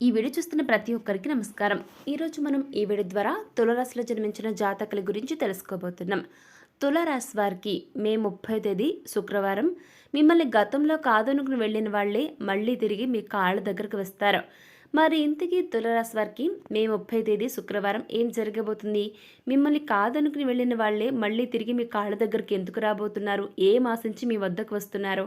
ఈ వీడియో చూస్తున్న ప్రతి ఒక్కరికి నమస్కారం. ఈరోజు మనం ఈ వీడియో ద్వారా తులరాశిలో జన్మించిన జాతకుల గురించి తెలుసుకోబోతున్నాం. తులరాశి వారికి మే ముప్పై తేదీ శుక్రవారం. మిమ్మల్ని గతంలో కాదనుకుని వెళ్ళిన వాళ్ళే మళ్ళీ తిరిగి మీ కాళ్ళ దగ్గరకు వస్తారు. మరి ఇంతకీ తులరాశి వారికి మే ముప్పై తేదీ శుక్రవారం ఏం జరగబోతుంది? మిమ్మల్ని కాదనుకుని వెళ్ళిన వాళ్ళే మళ్ళీ తిరిగి మీ కాళ్ళ దగ్గరికి ఎందుకు రాబోతున్నారు? ఏం ఆశించి మీ వద్దకు వస్తున్నారు?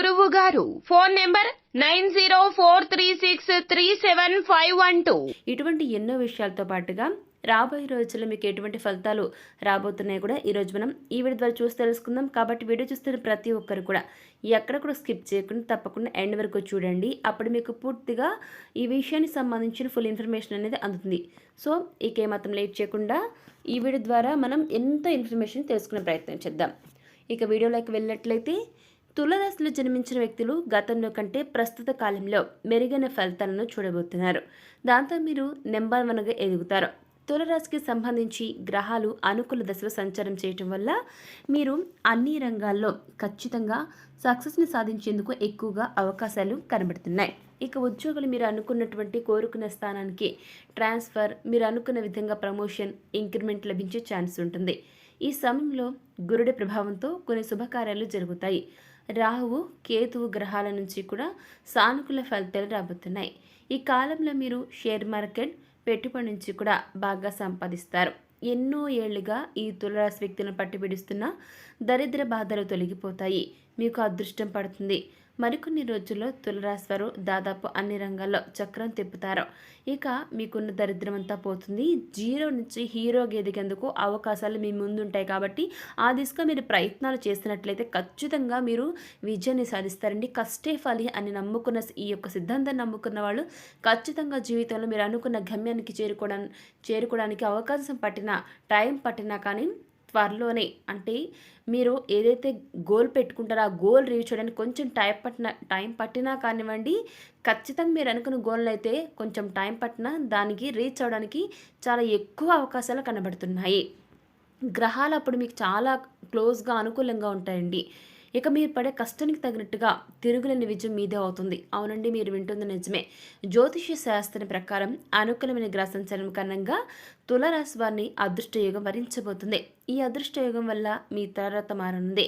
గురువు గారు phone number nine zero four three six three seven five one two. ఇటువంటి ఎన్నో విషయాలతో పాటుగా రాబోయే రోజుల్లో మీకు ఎటువంటి ఫలితాలు రాబోతున్నాయి కూడా ఈరోజు మనం ఈ వీడియో ద్వారా చూసి తెలుసుకుందాం. కాబట్టి వీడియో చూస్తున్న ప్రతి ఒక్కరు కూడా ఎక్కడ కూడా స్కిప్ చేయకుండా తప్పకుండా ఎండ్ వరకు చూడండి. అప్పుడు మీకు పూర్తిగా ఈ విషయానికి సంబంధించిన ఫుల్ ఇన్ఫర్మేషన్ అనేది అందుతుంది. సో ఇకేమాత్రం లేట్ చేయకుండా ఈ వీడియో ద్వారా మనం ఎంతో ఇన్ఫర్మేషన్ తెలుసుకునే ప్రయత్నం చేద్దాం. ఇక వీడియోలోకి వెళ్ళినట్లయితే తులరాశిలో జన్మించిన వ్యక్తులు గతంలో కంటే ప్రస్తుత కాలంలో మెరుగైన ఫలితాలను చూడబోతున్నారు. దాంతో మీరు నెంబర్ వన్గా ఎదుగుతారు. తులరాశికి సంబంధించి గ్రహాలు అనుకూల దశలో సంచారం చేయటం వల్ల మీరు అన్ని రంగాల్లో ఖచ్చితంగా సక్సెస్ని సాధించేందుకు ఎక్కువగా అవకాశాలు కనబడుతున్నాయి. ఇక ఉద్యోగులు మీరు అనుకున్నటువంటి కోరుకున్న స్థానానికి ట్రాన్స్ఫర్ మీరు అనుకున్న విధంగా ప్రమోషన్ ఇంక్రిమెంట్ లభించే ఛాన్స్ ఉంటుంది. ఈ సమయంలో గురుడి ప్రభావంతో కొన్ని శుభకార్యాలు జరుగుతాయి. రాహువు కేతువు గ్రహాల నుంచి కూడా సానుకూల ఫలితాలు రాబోతున్నాయి. ఈ కాలంలో మీరు షేర్ మార్కెట్ పెట్టుబడి నుంచి కూడా బాగా సంపాదిస్తారు. ఎన్నో ఏళ్ళుగా ఈ తులరాశి వ్యక్తులను పట్టుబిడిస్తున్న దరిద్ర బాధలు తొలగిపోతాయి. మీకు అదృష్టం పడుతుంది. మరికొన్ని రోజుల్లో తులరాశివారు దాదాపు అన్ని రంగాల్లో చక్రం తిప్పుతారు. ఇక మీకున్న దరిద్రం అంతా పోతుంది. జీరో నుంచి హీరోగా ఎదిగేందుకు అవకాశాలు మీ ముందుంటాయి కాబట్టి ఆ దిశగా మీరు ప్రయత్నాలు చేసినట్లయితే ఖచ్చితంగా మీరు విజయాన్ని సాధిస్తారండి. కష్టే ఫలి అని నమ్ముకున్న ఈ యొక్క సిద్ధాంతాన్ని నమ్ముకున్న వాళ్ళు ఖచ్చితంగా జీవితంలో మీరు అనుకున్న గమ్యానికి చేరుకోవడానికి చేరుకోవడానికి అవకాశం పట్టిన టైం పట్టినా కానీ త్వరలోనే. అంటే మీరు ఏదైతే గోల్ పెట్టుకుంటారో ఆ గోల్ రీచ్ చేయడానికి కొంచెం టైం పట్టిన టైం పట్టినా కానివ్వండి ఖచ్చితంగా మీరు అనుకున్న గోల్ని అయితే కొంచెం టైం పట్టినా దానికి రీచ్ అవడానికి చాలా ఎక్కువ అవకాశాలు కనబడుతున్నాయి. గ్రహాలు అప్పుడు మీకు చాలా క్లోజ్గా అనుకూలంగా ఉంటాయండి. ఇక మీరు పడే కష్టానికి తగినట్టుగా తిరుగులేని విజయం మీదే అవుతుంది. అవునండి మీరు వింటుంది నిజమే. జ్యోతిష శాస్త్రం ప్రకారం అనుకూలమైన గ్రహ కారణంగా తులరాశి వారిని అదృష్టయోగం వరించబోతుంది. ఈ అదృష్టయోగం వల్ల మీ తరత మారనుంది.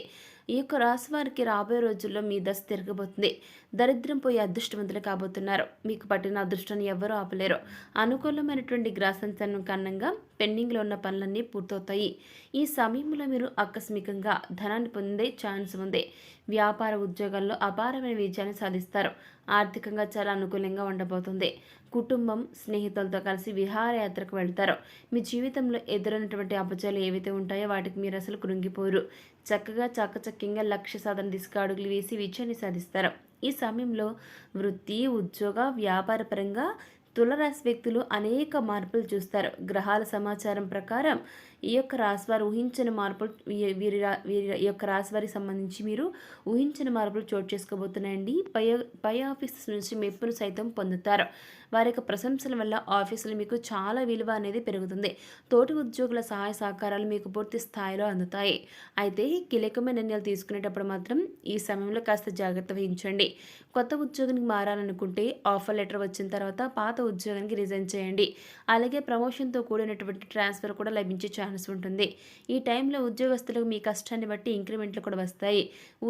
ఈ యొక్క రాశి వారికి రాబోయే రోజుల్లో మీ దశ తిరగబోతుంది. దరిద్రం పోయి అదృష్టవంతులు కాబోతున్నారు. మీకు పట్టిన అదృష్టాన్ని ఎవరూ ఆపలేరు. అనుకూలమైనటువంటి గ్రాసంచనం కారణంగా పెండింగ్లో ఉన్న పనులన్నీ పూర్తవుతాయి. ఈ సమయంలో మీరు ఆకస్మికంగా ధనాన్ని పొందే ఛాన్స్ ఉంది. వ్యాపార ఉద్యోగాల్లో అపారమైన విజయాన్ని సాధిస్తారు. ఆర్థికంగా చాలా అనుకూలంగా ఉండబోతుంది. కుటుంబం స్నేహితులతో కలిసి విహారయాత్రకు వెళ్తారు. మీ జీవితంలో ఎదురైనటువంటి అపజయాలు ఏవైతే ఉంటాయో వాటికి మీరు అసలు కృంగిపోరు. చక్కగా చక్కచక్యంగా లక్ష్య సాధన దిశగా అడుగులు వేసి విజయాన్ని సాధిస్తారు. ఈ సమయంలో వృత్తి ఉద్యోగ వ్యాపార పరంగా తులరాశి వ్యక్తులు అనేక మార్పులు చూస్తారు. గ్రహాల సమాచారం ప్రకారం ఈ యొక్క రాశివారు ఊహించని మార్పులు వీరి రా- వీరి ఈ యొక్క రాశివారికి సంబంధించి మీరు ఊహించని మార్పులు చోటు చేసుకోబోతున్నాయండి. పై పై ఆఫీసెస్ నుంచి మెప్పును సైతం పొందుతారు. వారి యొక్క ప్రశంసల వల్ల ఆఫీసులు మీకు చాలా విలువ అనేది పెరుగుతుంది. తోటి ఉద్యోగుల సహాయ సహకారాలు మీకు పూర్తి స్థాయిలో అందుతాయి. అయితే కీలకమైన నిర్ణయాలు తీసుకునేటప్పుడు మాత్రం ఈ సమయంలో కాస్త జాగ్రత్త వహించండి. కొత్త ఉద్యోగానికి మారాలనుకుంటే ఆఫర్ లెటర్ వచ్చిన తర్వాత పాత ఉద్యోగానికి రిజైన్ చేయండి. అలాగే ప్రమోషన్తో కూడినటువంటి ట్రాన్స్ఫర్ కూడా లభించే ఛాన్స్ ఉంటుంది. ఈ టైంలో ఉద్యోగస్తులకు మీ కష్టాన్ని బట్టి ఇంక్రిమెంట్లు కూడా వస్తాయి.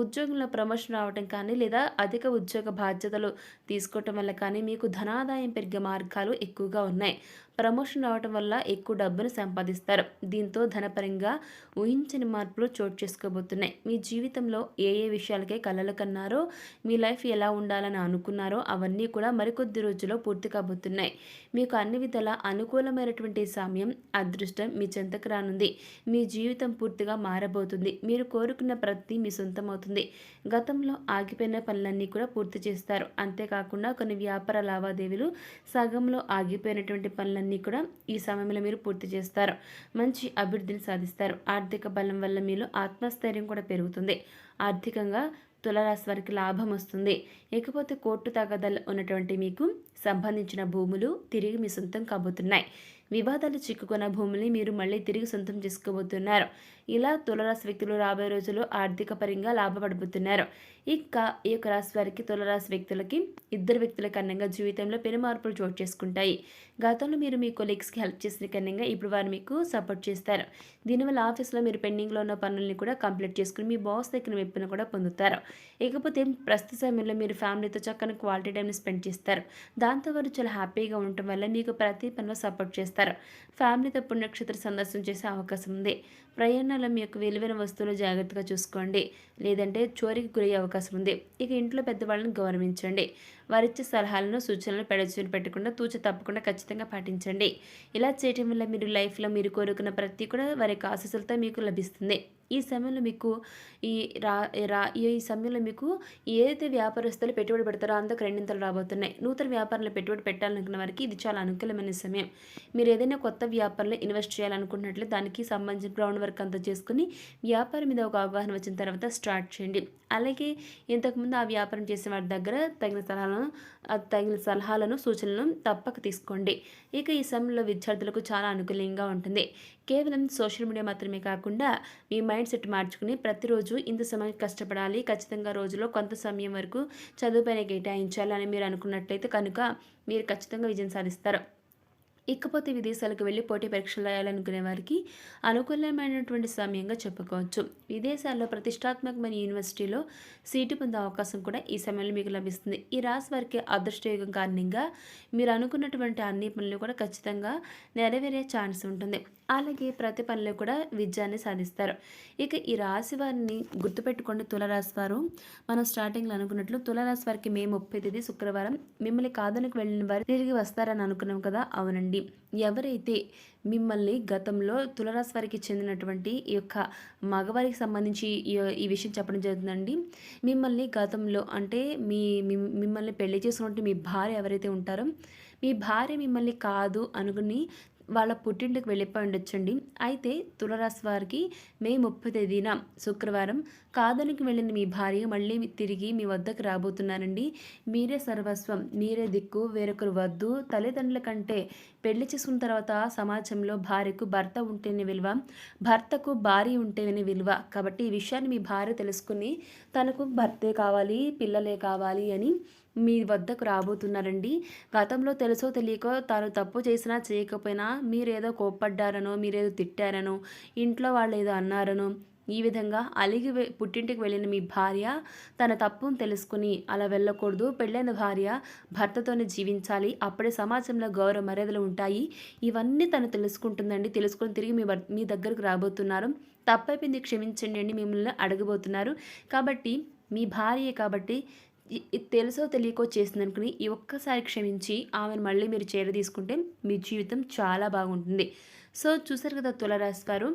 ఉద్యోగంలో ప్రమోషన్ రావడం కానీ లేదా అధిక ఉద్యోగ బాధ్యతలు తీసుకోవటం వల్ల కానీ మీకు ధనాదాయం పెరిగే మార్గాలు ఎక్కువగా ఉన్నాయి. ప్రమోషన్ రావటం వల్ల ఎక్కువ డబ్బును సంపాదిస్తారు. దీంతో ధనపరంగా ఊహించని మార్పులు చోటు చేసుకోబోతున్నాయి. మీ జీవితంలో ఏ ఏ విషయాలకే కలలు కన్నారో మీ లైఫ్ ఎలా ఉండాలని అనుకున్నారో అవన్నీ కూడా మరికొద్ది రోజుల్లో పూర్తి కాబోతున్నాయి. మీకు అన్ని విధాల అనుకూలమైనటువంటి సమయం అదృష్టం మీ చెంతకు రానుంది. మీ జీవితం పూర్తిగా మారబోతుంది. మీరు కోరుకున్న ప్రతి మీ సొంతం అవుతుంది గతంలో ఆగిపోయిన పనులన్నీ కూడా పూర్తి చేస్తారు. అంతేకాకుండా కొన్ని వ్యాపార లావాదేవీలు సగంలో ఆగిపోయినటువంటి పనులన్నీ కూడా ఈ సమయంలో మీరు పూర్తి చేస్తారు. మంచి అభివృద్ధిని సాధిస్తారు. ఆర్థిక బలం వల్ల మీలో ఆత్మస్థైర్యం కూడా పెరుగుతుంది. ఆర్థికంగా తులరాశి వారికి లాభం వస్తుంది. ఇకపోతే కోర్టు తగదలు ఉన్నటువంటి మీకు సంబంధించిన భూములు తిరిగి మీ సొంతం కాబోతున్నాయి. వివాదాలు చిక్కుకున్న భూముల్ని మీరు మళ్ళీ తిరిగి సొంతం చేసుకోబోతున్నారు. ఇలా తులరాశి వ్యక్తులు రాబోయే రోజుల్లో ఆర్థిక పరంగా లాభపడబోతున్నారు. ఇక ఈ యొక్క రాశి వారికి తులరాశి వ్యక్తులకి ఇద్దరు వ్యక్తుల కారణంగా జీవితంలో పెను మార్పులు చోటు చేసుకుంటాయి. గతంలో మీరు మీ కొలీగ్స్కి హెల్ప్ చేసిన కారణంగా ఇప్పుడు వారు మీకు సపోర్ట్ చేస్తారు. దీనివల్ల ఆఫీస్లో మీరు పెండింగ్లో ఉన్న పనుల్ని కూడా కంప్లీట్ చేసుకుని మీ బాస్ దగ్గర మెప్పును కూడా పొందుతారు. ఇకపోతే ప్రస్తుత సమయంలో మీరు ఫ్యామిలీతో చక్కని క్వాలిటీ టైంని స్పెండ్ చేస్తారు. దాంతో వారు చాలా హ్యాపీగా ఉండటం వల్ల మీకు ప్రతి పనిలో సపోర్ట్ చేస్తారు. ఫ్యామిలీతో పుణ్యక్షేత్ర సందర్శన చేసే అవకాశం ఉంది. ప్రయాణాల మీ యొక్క విలువైన వస్తువులు జాగ్రత్తగా చూసుకోండి. లేదంటే చోరీకి గురయ్యే అవకాశం ఉంది. ఇక ఇంట్లో పెద్దవాళ్ళని గౌరవించండి. వారిచ్చే సలహాలను సూచనలు పెడచుని పెట్టకుండా తూచ తప్పకుండా ఖచ్చితంగా పాటించండి. ఇలా చేయటం వల్ల మీరు లైఫ్లో మీరు కోరుకున్న ప్రతి కూడా వారి యొక్క ఆశీస్సులతో మీకు లభిస్తుంది. ఈ సమయంలో మీకు ఈ రా రా ఈ సమయంలో మీకు ఏదైతే వ్యాపారస్తులు పెట్టుబడి పెడతారో అందుకు రెండింతలు రాబోతున్నాయి. నూతన వ్యాపారంలో పెట్టుబడి పెట్టాలనుకున్న వారికి ఇది చాలా అనుకూలమైన సమయం. మీరు ఏదైనా కొత్త వ్యాపారంలో ఇన్వెస్ట్ చేయాలనుకున్నట్లు దానికి సంబంధించిన గ్రౌండ్ వర్క్ అంతా చేసుకుని వ్యాపారం మీద ఒక అవగాహన వచ్చిన తర్వాత స్టార్ట్ చేయండి. అలాగే ఇంతకుముందు ఆ వ్యాపారం చేసే వారి దగ్గర తగిన సలహాలను తగిన సలహాలను సూచనలను తప్పక తీసుకోండి. ఇక ఈ సమయంలో విద్యార్థులకు చాలా అనుకూలంగా ఉంటుంది. కేవలం సోషల్ మీడియా మాత్రమే కాకుండా మీ మైండ్ సెట్ మార్చుకుని ప్రతిరోజు ఇంత సమయం కష్టపడాలి ఖచ్చితంగా రోజులో కొంత సమయం వరకు చదువుపైన కేటాయించాలి అని మీరు అనుకున్నట్లయితే కనుక మీరు ఖచ్చితంగా విజయం సాధిస్తారు. ఇకపోతే విదేశాలకు వెళ్ళి పోటీ పరీక్షలు రాయాలనుకునే వారికి అనుకూలమైనటువంటి సమయంగా చెప్పుకోవచ్చు. విదేశాల్లో ప్రతిష్టాత్మకమైన యూనివర్సిటీలో సీటు పొందే అవకాశం కూడా ఈ సమయంలో మీకు లభిస్తుంది. ఈ రాశి వారికి అదృష్టయోగం కారణంగా మీరు అనుకున్నటువంటి అన్ని పనులు కూడా ఖచ్చితంగా నెరవేరే ఛాన్స్ ఉంటుంది. అలాగే ప్రతి పనిలో కూడా విజయాన్ని సాధిస్తారు. ఇక ఈ రాశి వారిని గుర్తుపెట్టుకోండి. తులరాశి వారు మనం స్టార్టింగ్లో అనుకున్నట్లు తులరాశి వారికి మే ముప్పై తేదీ శుక్రవారం. మిమ్మల్ని కాదనికి వెళ్ళిన వారు తిరిగి వస్తారని అనుకున్నాం కదా? అవునండి. ఎవరైతే మిమ్మల్ని గతంలో తులరాశి వారికి చెందినటువంటి ఈ యొక్క మగవారికి సంబంధించి ఈ విషయం చెప్పడం జరుగుతుందండి. మిమ్మల్ని గతంలో అంటే మీ మిమ్మల్ని పెళ్ళి చేసుకున్నట్టు మీ భార్య ఎవరైతే ఉంటారో మీ భార్య మిమ్మల్ని కాదు అనుకుని వాళ్ళ పుట్టింటికి వెళ్ళిపోయి ఉండొచ్చండి. అయితే తులరాశి వారికి మే ముప్పై తేదీన శుక్రవారం కాదనికి వెళ్ళిన మీ భార్య మళ్ళీ తిరిగి మీ వద్దకు రాబోతున్నారండి. మీరే సర్వస్వం మీరే దిక్కు వేరొకరు వద్దు. తల్లిదండ్రుల కంటే పెళ్ళి చేసుకున్న తర్వాత సమాజంలో భార్యకు భర్త ఉంటేనే విలువ భర్తకు భార్య ఉంటేనే విలువ. కాబట్టి ఈ విషయాన్ని మీ భార్య తెలుసుకుని తనకు భర్తే కావాలి పిల్లలే కావాలి అని మీ వద్దకు రాబోతున్నారండి. గతంలో తెలుసో తెలియకో తాను తప్పు చేసినా చేయకపోయినా మీరేదో కోప్పడ్డారనో మీరేదో తిట్టారనో ఇంట్లో వాళ్ళు ఏదో అన్నారనో ఈ విధంగా అలిగి పుట్టింటికి వెళ్ళిన మీ భార్య తన తప్పును తెలుసుకుని అలా వెళ్ళకూడదు. పెళ్ళైన భార్య భర్తతోనే జీవించాలి. అప్పుడే సమాజంలో గౌరవ మర్యాదలు ఉంటాయి. ఇవన్నీ తను తెలుసుకుంటుందండి. తెలుసుకుని తిరిగి మీ మీ దగ్గరకు రాబోతున్నారు. తప్పైపోయింది. క్షమించండి అండి. మిమ్మల్ని అడగబోతున్నారు. కాబట్టి మీ భార్యే కాబట్టి తెలుసో తెలియకో చేసిందనుకుని ఈ ఒక్కసారి క్షమించి ఆమెను మళ్ళీ మీరు చేర తీసుకుంటే మీ జీవితం చాలా బాగుంటుంది. సో చూసారు కదా తులరాశి గారు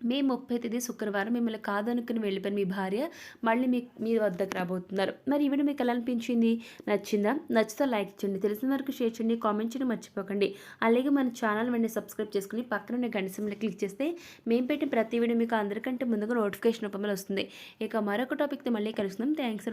మే ముప్పై తేదీ శుక్రవారం మిమ్మల్ని కాదనుకుని వెళ్ళిపోయిన మీ భార్య మళ్ళీ మీ మీ వద్దకు రాబోతున్నారు. మరి ఈవిడ మీకు ఎలా అనిపించింది? నచ్చిందా? నచ్చితే లైక్ చేయండి. తెలిసిన వరకు షేర్ చేయండి. కామెంట్ చేయడం మర్చిపోకండి. అలాగే మన ఛానల్ వెంటనే సబ్స్క్రైబ్ చేసుకుని పక్కన గంట సింబల్ క్లిక్ చేస్తే మేము పెట్టిన ప్రతి వీడియో మీకు అందరికంటే ముందుగా నోటిఫికేషన్ రూపంలో వస్తుంది. ఇక మరొక టాపిక్తో మళ్ళీ కలుస్తున్నాం థ్యాంక్స్